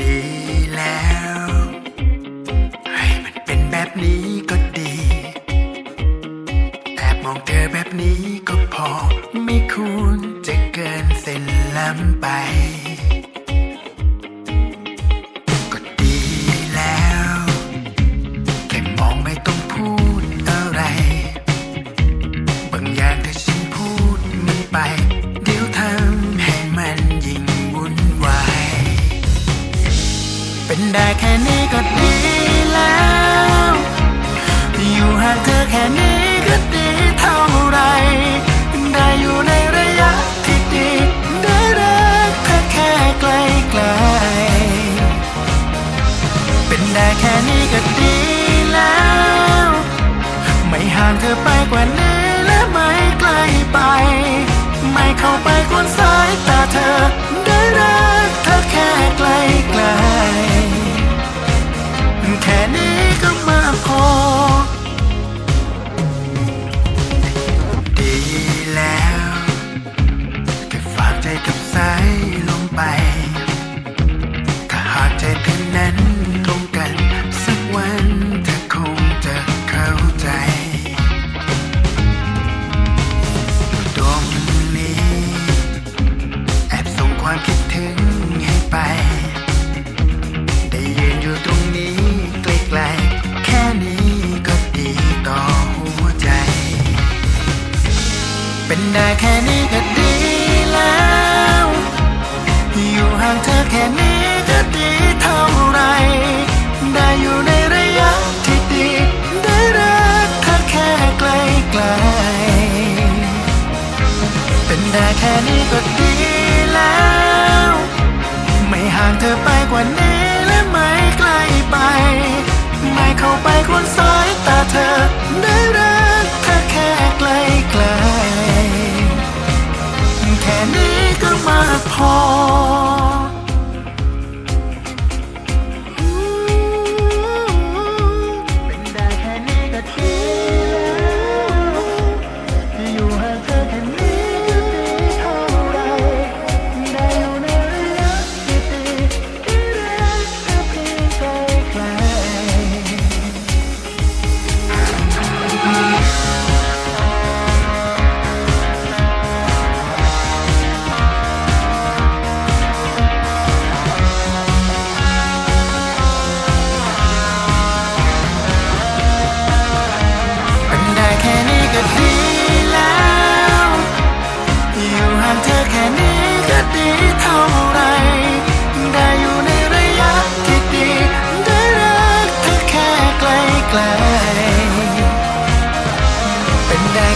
ดีแล้ว ให้มันเป็นแบบนี้ก็ดี แอบมองเธอแบบนี้ก็พอ ไม่ควรจะเกินเส้นล้ำไป สายลงไป ถ้าหากใจเธอนั้นตรงกัน สักวันเธอคงจะเข้าใจตรงนี้ แอบส่งความคิดถึงให้ไป ได้ยืนอยู่ตรงนี้ใกล้ๆแค่นี้ก็ดีต่อหัวใจ เป็นได้แค่นี้ก็างเธอแค่นี้ก็ดีเท่าไร ได้อยู่ในระยะที่ดี ได้รักเธอแค่ไกลไกล เป็นได้แค่นี้ก็ดีแล้ว ไม่ห่างเธอไปกว่านี้และไม่ไกลไป ไม่เข้าไปคนสายตาเธอ ได้รักเธอแค่ไกลไกล แค่นี้ก็มากพอ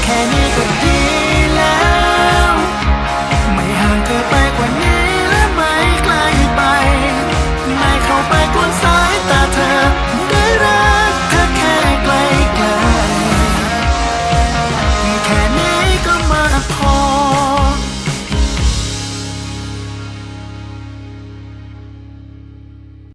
can you